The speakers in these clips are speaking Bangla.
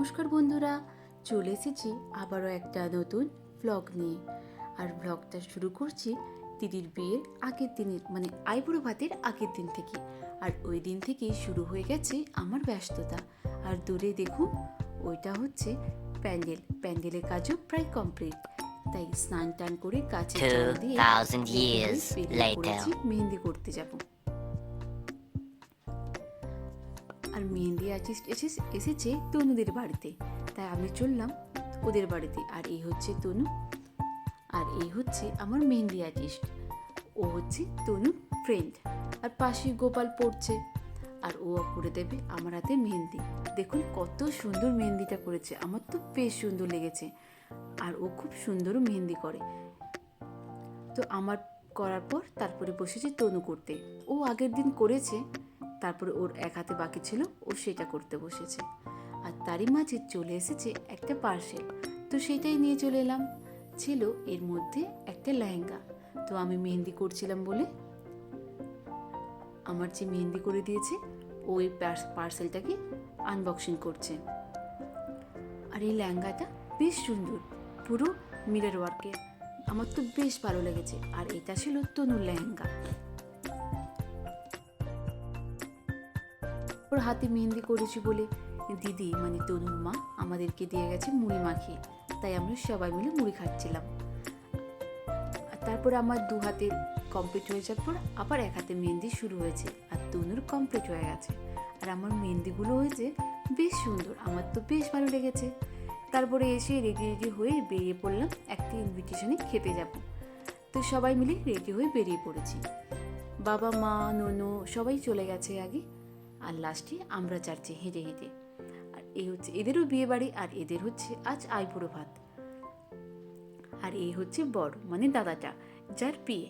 নমস্কার বন্ধুরা চলে এসেছি আবারও একটা নতুন ব্লগ নিয়ে। আর ব্লগটা শুরু করছি দিদির বিয়ের আগের দিনের মানে আইবুড়ো ভাতের আগের দিন থেকে। আর ওই দিন থেকেই শুরু হয়ে গেছে আমার ব্যস্ততা। আর দূরে দেখুন ওইটা হচ্ছে প্যান্ডেল। প্যান্ডেলের কাজও প্রায় কমপ্লিট তাই স্নান টান করে কাছে জল দিয়ে 2000 রেডি years বেরিয়ে later. পড়েছি মেহেন্দি করতে যাব। আর মেহেন্দি আর্টিস্ট এসে এসেছে তনুদের বাড়িতে। তাই আমি চললাম ওদের বাড়িতে। আর এই হচ্ছে তনু। আর এই হচ্ছে আমার মেহেন্দি আর্টিস্ট ও হচ্ছে তনু ফ্রেন্ড আর পাশে গোপাল পড়ছে। আর ও করে দেবে আমার হাতে মেহেন্দি। দেখুন কত সুন্দর মেহেন্দিটা করেছে। আমার তো বেশ সুন্দর লেগেছে। আর ও খুব সুন্দরও মেহেন্দি করে। তো আমার করার পর তারপরে বসেছে তনু করতে। ও আগের দিন করেছে। তারপরে ওর এক হাতে বাকি ছিল, ও সেটা করতে বসেছে। আর তারই মাঝে চলে এসেছে একটা পার্সেল তো সেটাই নিয়ে চলে এলাম। ছিল এর মধ্যে একটা লেহেঙ্গা। তো আমি মেহেন্দি করছিলাম বলে আমার যে মেহেন্দি করে দিয়েছে ওই পার্সেলটাকে আনবক্সিং করছে। আর এই লেহেঙ্গাটা বেশ সুন্দর, পুরো মিরর ওয়ার্কের আমার তো বেশ ভালো লেগেছে। আর এটা ছিল তনুর লেহেঙ্গা। ওর হাতে মেহেন্দি করেছি বলে, দিদি মানে তনুর মা, আমাদেরকে দিয়ে গেছে মুড়ি মাখিয়ে, তাই আমরা সবাই মিলে মুড়ি খাচ্ছিলাম। তারপরে আমার দু হাতে কমপ্লিট হয়ে যাওয়ার পর আবার এক হাতে মেহেন্দি শুরু হয়েছে আর তনুর কমপ্লিট হয়ে গেছে। আর আমার মেহেন্দিগুলো হয়েছে বেশ সুন্দর, আমার তো বেশ ভালো লেগেছে। তারপরে এসে রেডি রেডি হয়ে বেরিয়ে পড়লাম একটা ইনভিটেশনে খেতে যাব। তো সবাই মিলে রেডি হয়ে বেরিয়ে পড়েছি। বাবা মা ননু সবাই চলে গেছে আগে। আর লাস্টে আমরা যাচ্ছি হেঁটে হেঁটে। আর এই হচ্ছে এদেরও বিয়ে বাড়ি আর এদের হচ্ছে আজ আইপুরো ভাত। আর এই হচ্ছে বড় মানে দাদাটা, যার বিয়ে।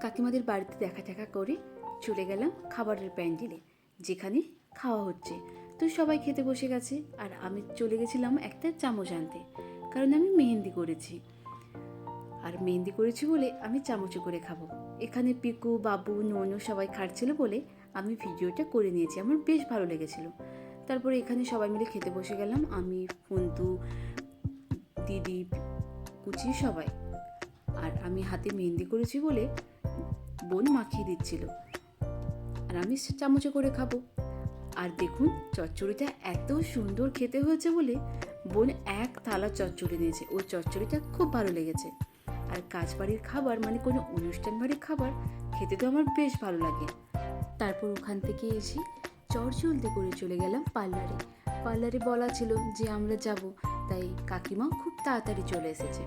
কাকিমাদের বাড়িতে দেখা টাকা করে চলে গেলাম খাবারের প্যান্ডেলে, যেখানে খাওয়া হচ্ছে। তো সবাই খেতে বসে গেছে আর আমি চলে গেছিলাম একটা চামচ আনতে, কারণ আমি মেহেন্দি করেছি। আর মেহেন্দি করেছি বলে আমি চামচে করে খাব। এখানে পিকু, বাবু, ননু সবাই খাচ্ছিল বলে আমি ভিডিওটা করে নিয়েছি। আমার বেশ ভালো লেগেছিল। তারপরে এখানে সবাই মিলে খেতে বসে গেলাম। আমি, ফন্তু, দিদি, কুচি সবাই। আর আমি হাতে মেহেন্দি করেছি বলে বোন মাখিয়ে দিচ্ছিল। আর আমি চামচে করে খাব। আর দেখুন, চচ্চড়িটা এত সুন্দর খেতে হয়েছে বলে বোন এক থালা চচ্চড়ি নিয়েছে। ওই চচ্চড়িটা খুব ভালো লেগেছে। আর কাজ বাড়ির খাবার মানে কোনো অনুষ্ঠান বাড়ির খাবার খেতে তো আমার বেশ ভালো লাগে। তারপর ওখান থেকে এসে চটজলদি করে চলে গেলাম পার্লারে। পার্লারে বলা ছিল যে আমরা যাব, তাই কাকিমাও খুব তাড়াতাড়ি চলে এসেছে।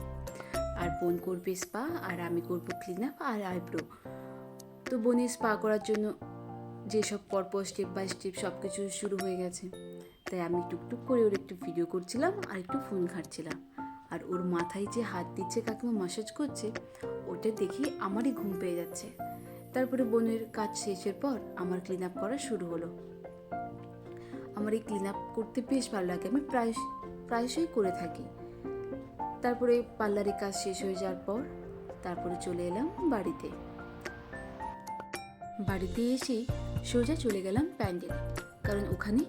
আর বোন করবে স্পা আর আমি করব ক্লিন আপ আর আইব্রো তো বোনের স্পা করার জন্য যেসব পরপর স্টেপ বাই স্টেপ সব কিছু শুরু হয়ে গেছে। তাই আমি টুকটুক করে ওর একটু ভিডিও করছিলাম আর একটু ফোন ঘাটছিলাম। আর ওর মাথায় যে হাত দিচ্ছে, কাকিমা মাসাজ করছে, ওটা দেখে আমারই ঘুম পেয়ে যাচ্ছে। তারপরে বোনের কাজ শেষের পর আমার ক্লিন আপ করা শুরু হলো। আমার এই ক্লিন আপ করতে বেশ ভালো লাগে, আমি প্রায় প্রায়শই করে থাকি। তারপরে পার্লারের কাজ শেষ হয়ে যাওয়ার পর তারপরে চলে এলাম বাড়িতে। বাড়িতে এসে সোজা চলে গেলাম প্যান্ডেল। কারণ ওখানে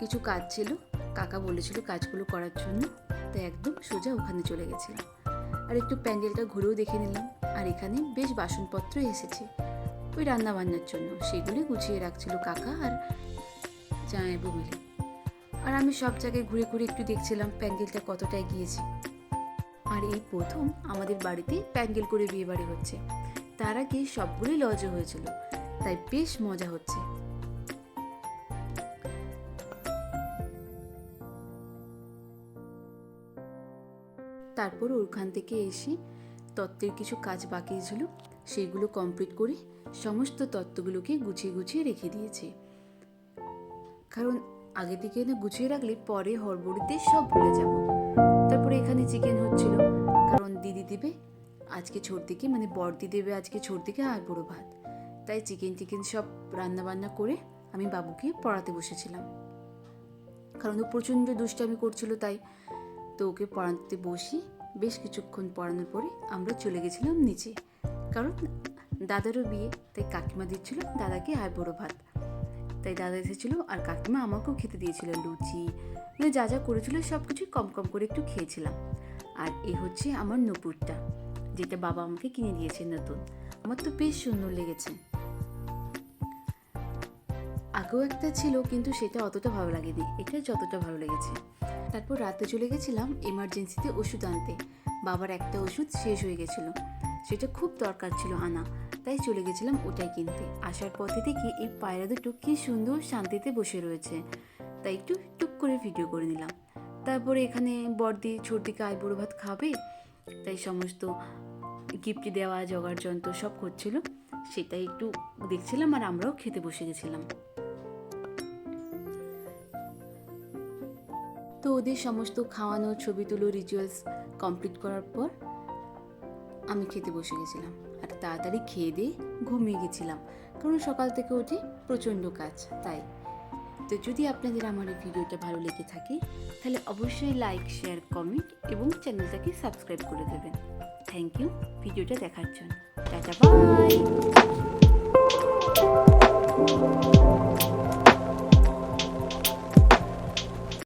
কিছু কাজ ছিল, কাকা বলেছিল কাজগুলো করার জন্য। তাই একদম সোজা ওখানে চলে গেছিলাম। আর একটু প্যান্ডেলটা ঘুরেও দেখে নিলাম। আর এখানে বেশ বাসনপত্র এসেছে। ওই রান্নাবান্নার জন্য। সেগুলি গুছিয়ে রাখছিল কাকা আর জামাইবু মিলে। আর আমি সব জায়গায় ঘুরে ঘুরে একটু দেখছিলাম প্যান্ডেলটা কতটা এগিয়েছে। আর এই প্রথম আমাদের বাড়িতে প্যান্ডেল করে বিয়ে বাড়ি হচ্ছে। তার আগে সবগুলোই লজে হয়েছিল। তাই বেশ মজা হচ্ছে। তারপর ওখান থেকে এসে তত্ত্বের কিছু কাজ বাকি ছিল, সেগুলো কমপ্লিট করে সমস্ত তত্ত্বগুলোকে গুছিয়ে গুছিয়ে রেখে দিয়েছি। কারণ আগে থেকে না গুছিয়ে রাখলে পরে হড়বড়িতে সব ভুলে যাব। তারপরে এখানে চিকেন হচ্ছিল, কারণ দিদি দিবে, আজকে ছোট দিকে মানে বড়দি দেবে আজকে ছোট দিকে আর বড় ভাত। তাই চিকেন টিকেন সব রান্না বান্না করে আমি বাবুকে পড়াতে বসেছিলাম। কারণ ও প্রচণ্ড দুষ্টামি করছিল, তাই তো ওকে পড়াতে বসি। বেশ কিছুক্ষণ পড়ানোর পরে আমরা চলে গেছিলাম নিচে। কারণ দাদারও বিয়ে, তাই কাকিমা দিচ্ছিল দাদাকে আর বড়ো ভাত। তাই দাদা এসেছিল আর কাকিমা আমাকেও খেতে দিয়েছিল লুচি। মানে যা যা করেছিল সব কিছুই কম কম করে একটু খেয়েছিলাম। আর এ হচ্ছে আমার নুপুরটা, যেটা বাবা আমাকে কিনে দিয়েছে নতুন। আমার তো বেশ সুন্দর লেগেছে। আগেও একটা ছিল, কিন্তু সেটা অতটা ভালো লাগেনি। এটা যতটা ভালো লেগেছে। তারপর রাতে চলে গেছিলাম এমার্জেন্সিতে ওষুধ আনতে। বাবার একটা ওষুধ শেষ হয়ে গেছিল। সেটা খুব দরকার ছিল আনা। তাই চলে গেছিলাম ওটাই কিনতে। আসার পথে দেখি এই পায়রা দুটো কি সুন্দর শান্তিতে বসে রয়েছে। তাই একটু টুক করে ভিডিও করে নিলাম। তারপরে এখানে বর্দি ছোটদিকে আই বুড়ো ভাত খাবে। তাই সমস্ত গিফট দেওয়া জগার যন্ত্র সব করছিল সেটাই একটু দেখছিলাম আর আমরাও খেতে বসে গেছিলাম। তো ওদের সমস্ত খাওয়ানো ছবি তুলো রিচুয়ালস কমপ্লিট করার পর আমি খেতে বসে গেছিলাম। আর তাড়াতাড়ি খেয়ে দিয়ে ঘুমিয়ে গেছিলাম। কারণ সকাল থেকে উঠে প্রচণ্ড কাজ, তাই। তো যদি আপনাদের আমার এই ভিডিওটা ভালো লেগে থাকে, তাহলে অবশ্যই লাইক শেয়ার কমেন্ট এবং চ্যানেলটাকে সাবস্ক্রাইব করে দেবেন। থ্যাংক ইউ ভিডিওটা দেখার জন্য। Tata bye